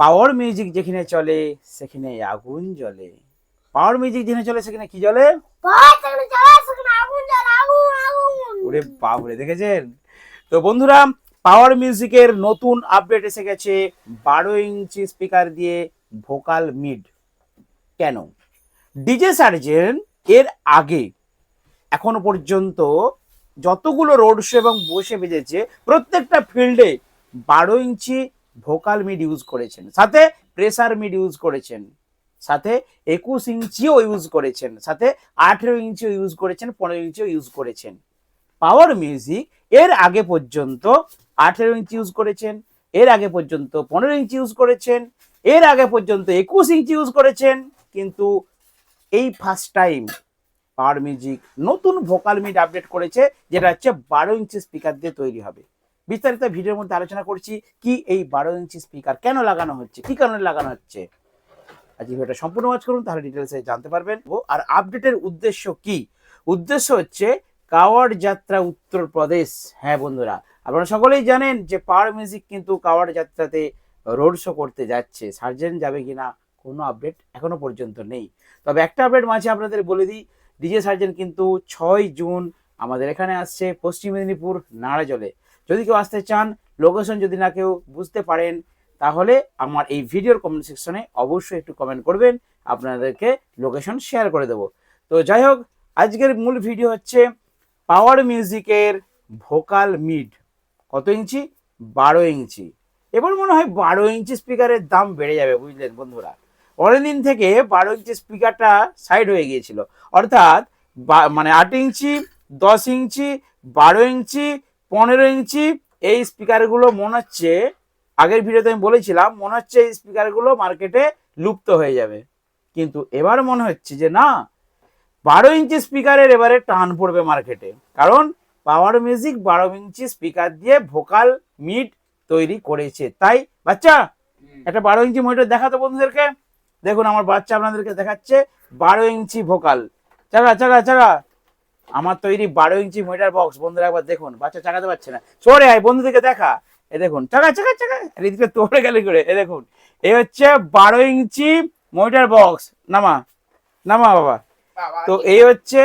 Power music যেখানে চলে সেখানে আগুন জ্বলে। পাওয়ার মিউজিক যেখানে চলে সেখানে কি জ্বলে? ওরে বাপরে দেখেছেন? তো বন্ধুরা পাওয়ার মিউজিকের নতুন আপডেট এসে গেছে বারো ইঞ্চি স্পিকার দিয়ে ভোকাল মিড কেন? ডিজে সার্জেন এর আগে এখনও পর্যন্ত যতগুলো রোড শো এবং বসে বেজেছে প্রত্যেকটা ফিল্ডে বারো ইঞ্চি ভোকাল মিড ইউজ করেছেন, সাথে প্রেসার মিড ইউজ করেছেন, সাথে একুশ ইঞ্চিও ইউজ করেছেন, সাথে আঠেরো ইঞ্চিও ইউজ করেছেন, পনেরো ইঞ্চিও ইউজ করেছেন। পাওয়ার মিউজিক এর আগে পর্যন্ত আঠেরো ইঞ্চি ইউজ করেছেন, এর আগে পর্যন্ত পনেরো ইঞ্চি ইউজ করেছেন, এর আগে পর্যন্ত একুশ ইঞ্চি ইউজ করেছেন, কিন্তু এই ফার্স্ট টাইম পাওয়ার মিউজিক নতুন ভোকাল মিড আপডেট করেছে, যেটা হচ্ছে বারো ইঞ্চি স্পিকার দিয়ে তৈরি হবে। বিস্তারিত ভিডিওর মধ্যে আলোচনা করছি কি এই বারো ইঞ্চি স্পিকার কেন লাগানো হচ্ছে? কি কারণে লাগানো হচ্ছে? আজ ভিডিওটা সম্পূর্ণ ওয়াচ করুন, তাহলে ডিটেলসে জানতে পারবেন। ও, আর আপডেটের উদ্দেশ্য কি? উদ্দেশ্য হচ্ছে কাওয়াড় যাত্রা উত্তরপ্রদেশ হ্যাঁ বন্ধুরা, আপনারা সকলেই জানেন যে পাওয়ার মিউজিক কিন্তু কাওয়াড় যাত্রাতে রোড শো করতে যাচ্ছে। সার্জেন যাবে কিনা কোনো আপডেট এখনও পর্যন্ত নেই। তবে একটা আপডেট মাঝে আপনাদের বলে দিই ডিজে সার্জেন কিন্তু ছয় জুন আমাদের এখানে আসছে, পশ্চিম মেদিনীপুর নাড়াজলে যদি কেউ আসতে চান লোকেশন যদি না কেউ বুঝতে পারেন, তাহলে আমার এই ভিডিওর কমেন্ট সেকশনে অবশ্যই একটু কমেন্ট করবেন, আপনাদেরকে লোকেশন শেয়ার করে দেবো। তো যাই হোক, আজকের মূল ভিডিও হচ্ছে পাওয়ার মিউজিকের ভোকাল মিড কত ইঞ্চি? বারো ইঞ্চি। এবার মনে হয় বারো ইঞ্চি স্পিকারের দাম বেড়ে যাবে, বুঝলেন বন্ধুরা। অনেকদিন থেকে বারো ইঞ্চি স্পিকারটা সাইড হয়ে গিয়েছিল। অর্থাৎ মানে আট ইঞ্চি, দশ ইঞ্চি, বারো ইঞ্চি পনেরো ইঞ্চি এই স্পিকারগুলো মনে হচ্ছে আগের ভিডিওতে আমি বলেছিলাম মনে হচ্ছে এই স্পিকারগুলো মার্কেটে লুপ্ত হয়ে যাবে। কিন্তু এবার মনে হচ্ছে যে না বারো ইঞ্চি স্পিকারের এবারে টান পড়বে মার্কেটে কারণ পাওয়ার মিউজিক বারো ইঞ্চি স্পিকার দিয়ে ভোকাল মিড তৈরি করেছে। তাই বাচ্চা একটা বারো ইঞ্চি মনিটর দেখাতো বন্ধুদেরকে? দেখুন আমার বাচ্চা আপনাদেরকে দেখাচ্ছে বারো ইঞ্চি ভোকাল চাকা চাকা চাকা আমার তৈরি বারো ইঞ্চি মনিটর বক্স বন্ধুরা একবার দেখুন। বাচ্চা চাকাতে পারছে না। সরে আয় বন্ধুদেরকে দেখা। এ দেখুন চাকা চাকা চাকা। এদিকে তোড়ে গেলে করে। এ দেখুন এ হচ্ছে বারো ইঞ্চি মনিটর বক্স নামা নামা বাবা। তো এই হচ্ছে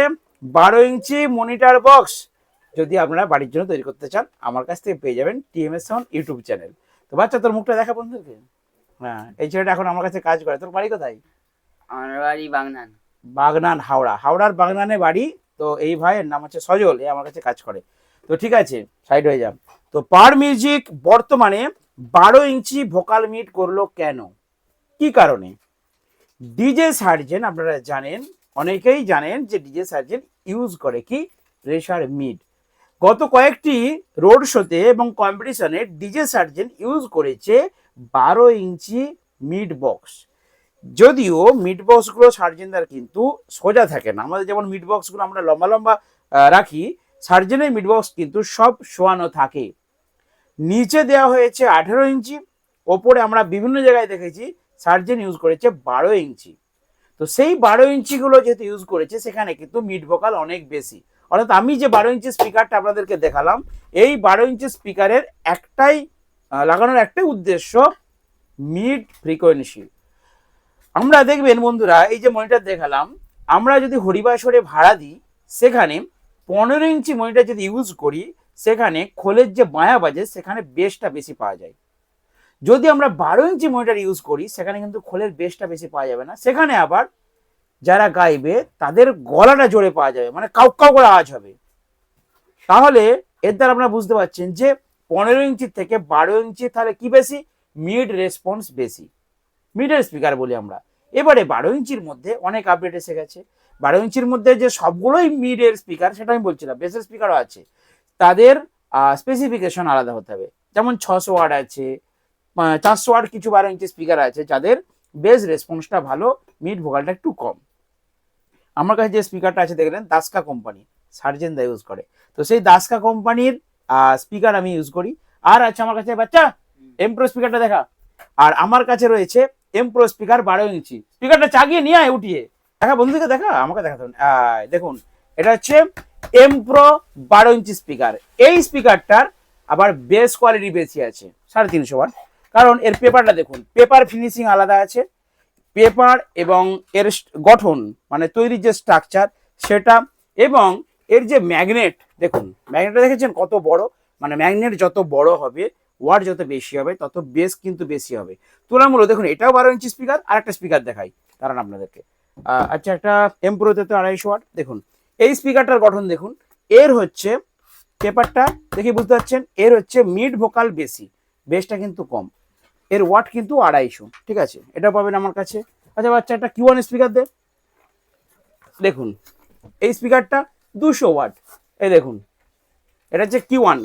বারো ইঞ্চি মনিটর বক্স যদি আপনারা বাড়ির জন্য তৈরি করতে চান আমার কাছ থেকে পেয়ে যাবেন টিএমএস সাউন্ড ইউটিউব চ্যানেল তো বাচ্চা তোর মুখটা দেখা বন্ধুকে হ্যাঁ এই ছেলেটা এখন আমার কাছে কাজ করে। তোর বাড়ি কোথায়? আমার বাড়ি বাগনান। বাগনান হাওড়া। হাওড়ার বাগনানে বাড়ি তো এই ভাইয়ের নাম হচ্ছে সজল, এ আমার কাছে কাজ করে। তো ঠিক আছে সাইড হয়ে যান তো পার মিউজিক বর্তমানে বারো ইঞ্চি ভোকাল মিট করল কেন? কি কারণে? ডিজে সার্জেন আপনারা জানেন, অনেকেই জানেন যে ডিজে সার্জেন ইউজ করে কি? প্রেশার মিড গত কয়েকটি রোড শোতে এবং কম্পিটিশনে ডিজে সার্জেন ইউজ করেছে বারো ইঞ্চি মিড বক্স যদিও মিড বক্সগুলো সার্জেনদার কিন্তু সোজা থাকে না। আমাদের যেমন মিড বক্সগুলো আমরা লম্বা লম্বা রাখি, সার্জেনের মিড বক্স কিন্তু সব শোয়ানো থাকে। নিচে দেওয়া হয়েছে আঠেরো ইঞ্চি, ওপরে আমরা বিভিন্ন জায়গায় দেখেছি সার্জেন ইউজ করেছে বারো ইঞ্চি। তো সেই বারো ইঞ্চিগুলো যেহেতু ইউজ করেছে, সেখানে কিন্তু মিড ভোকাল অনেক বেশি। অর্থাৎ আমি যে বারো ইঞ্চি স্পিকারটা আপনাদেরকে দেখালাম, এই বারো ইঞ্চি স্পিকারের একটাই লাগানোর একটাই উদ্দেশ্য মিড ফ্রিকোয়েন্সি আমরা দেখবেন বন্ধুরা, এই যে মনিটর দেখালাম, আমরা যদি হরিবাসরে ভাড়া দিই, সেখানে পনেরো ইঞ্চি মনিটর যদি ইউজ করি, সেখানে খোলের যে বায়া বাজে, সেখানে বেসটা বেশি পাওয়া যায়। যদি আমরা বারো ইঞ্চি মনিটর ইউজ করি, সেখানে কিন্তু খোলের বেসটা বেশি পাওয়া যাবে না। সেখানে আবার যারা গাইবে, তাদের গলাটা জোরে পাওয়া যাবে মানে কাউ কাউ করে আওয়াজ হবে। তাহলে এর দ্বারা আপনারা বুঝতে পারছেন যে পনেরো ইঞ্চি থেকে বারো ইঞ্চি তাহলে কি বেশি? মিড রেসপন্স বেশি। মিডের স্পিকার বলি আমরা। এবারে বারো ইঞ্চির মধ্যে অনেক আপডেট এসে গেছে। বারো ইঞ্চির মধ্যে যে সবগুলোই মিডের স্পিকার সেটা আমি বলছিলাম বেসের স্পিকারও আছে। তাদের স্পেসিফিকেশন আলাদা হতে হবে। যেমন ছশো ওয়াট আছে চারশো ওয়াট কিছু বারো ইঞ্চি স্পিকার আছে যাদের বেস রেসপন্সটা ভালো মিড ভোকালটা একটু কম। আমার কাছে যে স্পিকারটা আছে দেখলেন দাসকা কোম্পানি সার্জেন দা ইউজ করে। তো সেই দাসকা কোম্পানির স্পিকার আমি ইউজ করি। আর আছে আমার কাছে বাচ্চা এমপ্রো স্পিকারটা দেখা। আর আমার কাছে রয়েছে এমপ্রো স্পিকার বারো ইঞ্চি স্পিকারটা চাগিয়ে নিয়ে আয় উঠিয়ে। দেখা বন্ধুকে দেখা, আমাকে না। দেখুন, এটা হচ্ছে এমপ্রো বারো ইঞ্চি স্পিকার এই স্পিকারটার আবার বেস কোয়ালিটি বেশি আছে, সাড়ে তিনশো ওয়াট কারণ এর পেপারটা দেখুন পেপার ফিনিশিং আলাদা আছে। পেপার এবং এর গঠন মানে তৈরির যে স্ট্রাকচার সেটা এবং এর যে ম্যাগনেট দেখুন ম্যাগনেটটা দেখেছেন কত বড়? মানে ম্যাগনেট যত বড় হবে ওয়াট যত বেশি হবে, তত বেস কিন্তু বেশি হবে। তুলনামূলক দেখুন, এটাও বারো ইঞ্চি স্পিকার আর একটা স্পিকার দেখাই কারণ আপনাদেরকে। আচ্ছা একটা এমপ্রোতে তো আড়াইশো ওয়াট দেখুন, এই স্পিকারটার গঠন দেখুন, এর হচ্ছে পেপারটা দেখে বুঝতে পারছেন, এর হচ্ছে মিড ভোকাল বেশি বেসটা কিন্তু কম, এর ওয়াট কিন্তু আড়াইশো, ঠিক আছে, এটা পাবেন আমার কাছে। আচ্ছা বাচ্চা, একটা কিউ ওয়ান স্পিকার দে, দেখুন, এই স্পিকারটা দুশো ওয়াট এই দেখুন, এটা হচ্ছে কিউ ওয়ান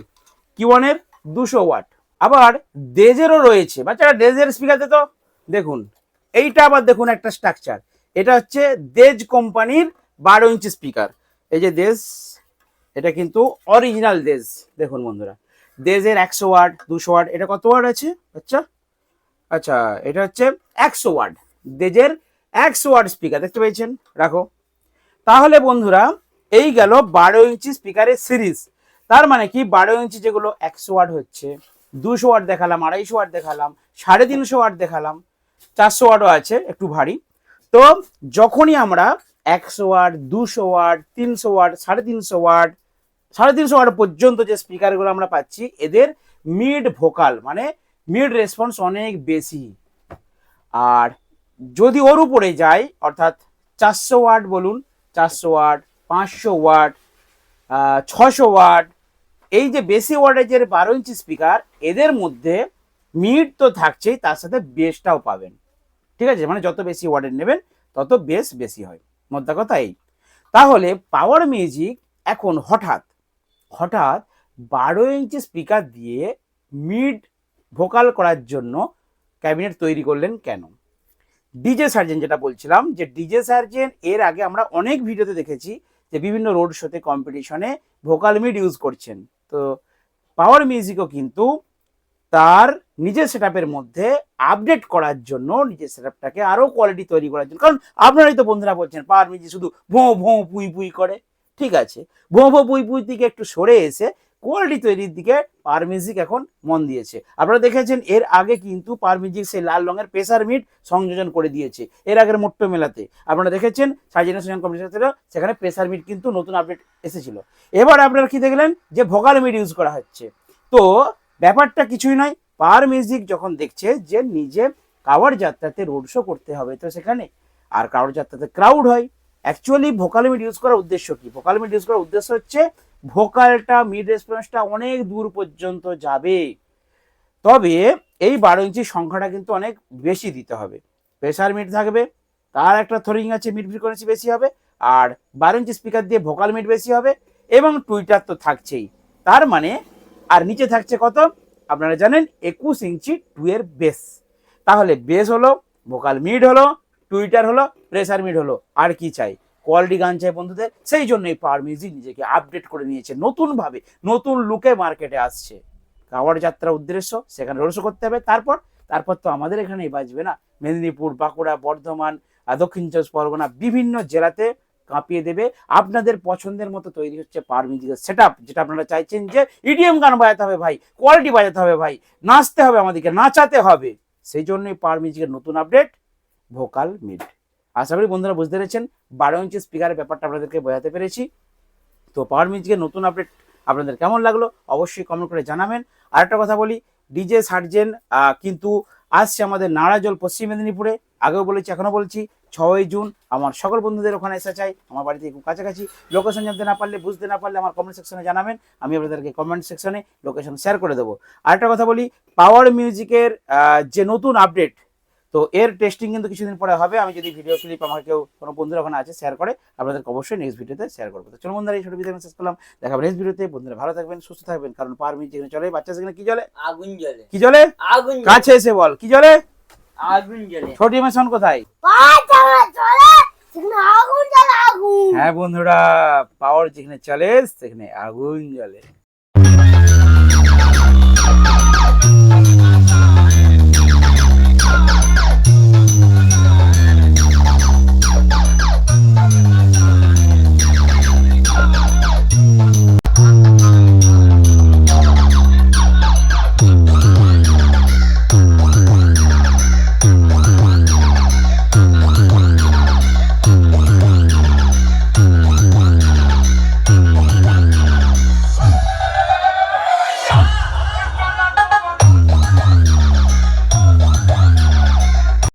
কিউ ওয়ানের দুশো ওয়াট আবার ডেজেরও রয়েছে। বাচ্চারা ডেজের স্পিকার তো? দেখুন, এইটা আবার দেখুন একটা স্ট্রাকচার এটা হচ্ছে দেজ কোম্পানির বারো ইঞ্চি স্পিকার এই যে দেশ এটা কিন্তু অরিজিনাল দেশ দেখুন বন্ধুরা, দেজের একশো ওয়ার্ড দুশো ওয়াট, এটা কত ওয়ার্ড আছে আচ্ছা আচ্ছা এটা হচ্ছে একশো ওয়ার্ড দেজের একশো ওয়ার্ড স্পিকার দেখতে পেয়েছেন? রাখো। তাহলে বন্ধুরা, এই গেল বারো ইঞ্চি স্পিকারের সিরিজ তার মানে কি? বারো ইঞ্চি যেগুলো একশো ওয়ার্ড হচ্ছে। দুশো ওয়াট দেখালাম, আড়াইশো ওয়াট দেখালাম, সাড়ে তিনশো ওয়াট দেখালাম, চারশো ওয়াটও আছে, একটু ভারী। তো যখনই আমরা একশো ওয়াট, দুশো ওয়াট, তিনশো ওয়াট, সাড়ে তিনশো ওয়াট, সাড়ে তিনশো ওয়াট পর্যন্ত যে স্পিকারগুলো আমরা পাচ্ছি, এদের মিড ভোকাল মানে মিড রেসপন্স অনেক বেশি। আর যদি ওর উপরে যায় অর্থাৎ চারশো ওয়াট বলুন, চারশো ওয়াট, পাঁচশো ওয়াট ছশো ওয়াট, এই যে বেশি ওয়াটেজের বারো ইঞ্চি স্পিকার এদের মধ্যে মিড তো থাকছেই, তার সাথে বেসটাও পাবেন। ঠিক আছে? মানে যত বেশি ওয়াটের নেবেন, তত বেস বেশি হয়। মোদ্দা কথা এই। তাহলে পাওয়ার মিউজিক এখন হঠাৎ হঠাৎ বারো ইঞ্চি স্পিকার দিয়ে মিড ভোকাল করার জন্য ক্যাবিনেট তৈরি করলেন কেন? ডিজে সার্জেন যেটা বলছিলাম, যে ডিজে সার্জেন এর আগে আমরা অনেক ভিডিওতে দেখেছি যে বিভিন্ন রোড শোতে কম্পিটিশনে ভোকাল মিড ইউজ করছেন। তো পাওয়ার মিউজিকও কিন্তু তার নিজের সেটআপের মধ্যে আপডেট করার জন্য নিজের সেটআপটাকে আরও কোয়ালিটি তৈরি করার জন্য। কারণ আপনারাই তো বন্ধুরা বলছেন, পাওয়ার মিউজিক শুধু ভোঁ ভোঁ, পুই পুই করে। ঠিক আছে, ভোঁ ভোঁ, পুই পুই থেকে একটু সরে এসে কোয়ালিটি তৈরির দিকে পার মিউজিক এখন মন দিয়েছে। আপনারা দেখেছেন, এর আগে কিন্তু পার মিউজিক সেই লাল রঙের প্রেসার মিট সংযোজন করে দিয়েছে, এর আগের মোট্টো মেলাতে। আপনারা দেখেছেন সার্জেন সুজন কম্পিটিশন ছিল সেখানে প্রেসার মিট কিন্তু নতুন আপডেট এসেছিল। এবার আপনারা কি দেখলেন, যে ভোকাল মিট ইউজ করা হচ্ছে। তো ব্যাপারটা কিছুই নয়। পার মিউজিক যখন দেখছে যে নিজে কাওয়ার যাত্রাতে রোড শো করতে হবে, তো সেখানে আর কাওয়ার যাত্রাতে ক্রাউড হয়। অ্যাকচুয়ালি ভোকাল মিড ইউজ করার উদ্দেশ্য কি? ভোকাল মিড ইউজ করার উদ্দেশ্য হচ্ছে ভোকালটা মিড রেসপন্সটা অনেক দূর পর্যন্ত যাবে। তবে এই বারো ইঞ্চির সংখ্যাটা কিন্তু অনেক বেশি দিতে হবে। প্রেশার মিড থাকবে, তার একটা থ্রোয়িং আছে মিড ফ্রিকোয়েন্সি বেশি হবে, আর বারো ইঞ্চি স্পিকার দিয়ে ভোকাল মিড বেশি হবে, এবং টুইটার তো থাকছেই। তার মানে আর নিচে থাকছে কত? আপনারা জানেন একুশ ইঞ্চি টুয়ের বেস তাহলে বেস হলো ভোকাল মিড হলো টুইটার হলো প্রেসার মিড হলো। আর কি চাই? কোয়ালিটি গান চাই বন্ধুদের। সেই জন্যই পাওয়ার মিউজিক নিজেকে আপডেট করে নিয়েছে নতুনভাবে। নতুন লুকে মার্কেটে আসছে। কাওয়ার যাত্রা উদ্দেশ্য, সেখানে রোডশো করতে হবে। তারপর তারপর তো আমাদের এখানেই বাজবে না। মেদিনীপুর, বাঁকুড়া, বর্ধমান দক্ষিণ চব্বিশ পরগনা, বিভিন্ন জেলাতে কাঁপিয়ে দেবে। আপনাদের পছন্দের মতো তৈরি হচ্ছে পার মিউজিকের সেট যেটা আপনারা চাইছেন যে ইডিএম গান বাজাতে হবে ভাই কোয়ালিটি বাজাতে হবে ভাই, নাচতে হবে আমাদেরকে, নাচাতে হবে। সেই জন্যই পার মিউজিকের নতুন আপডেট ভোকাল মিড আশা করি বন্ধুরা বুঝতে পেরেছেন, বারো ইঞ্চি স্পিকারের ব্যাপারটা আপনাদেরকে বোঝাতে পেরেছি। তো পাওয়ার মিউজিকের নতুন আপডেট আপনাদের কেমন লাগল, অবশ্যই কমেন্ট করে জানাবেন। আর একটা কথা বলি ডিজে সার্জেন কিন্তু আসছে আমাদের নাড়াজল পশ্চিম মেদিনীপুরে। আগেও বলেছি, এখনও বলছি ছয়ই জুন আমার সকল বন্ধুদের ওখানে এসে চাই আমার বাড়িতে খুব কাছাকাছি। লোকেশন জানতে না পারলে বুঝতে না পারলে আমার কমেন্ট সেকশনে জানাবেন আমি আপনাদেরকে কমেন্ট সেকশনে লোকেশন শেয়ার করে দেবো। আরেকটা কথা বলি পাওয়ার মিউজিকের যে নতুন আপডেট তো এর টেস্টিং কিন্তু কিছুদিন পরে হবে। আমি যদি ভিডিও ক্লিপ আমার কেউ কোনো বন্ধুরা ওখানে আছে শেয়ার করে আপনাদেরকে অবশ্যই নেক্সট ভিডিওতে শেয়ার করব। তো চলো বন্ধুরা এই ছোটো ভিডিও শেষ করলাম। দেখাবেন নেক্সট ভিডিওতে বন্ধুরা ভালো থাকবেন সুস্থ থাকবেন কারণ পাওয়ার মিউজিক যেখানে চলে। বাচ্চা সেখানে কি চলে আগুন জ্বলে। কি চলে আগুন। কাছে এসে বল কি জ্বলে ছোট মেশন কোথায়? হ্যাঁ বন্ধুরা পাওয়ার যেখানে চলে সেখানে আগুন জ্বলে।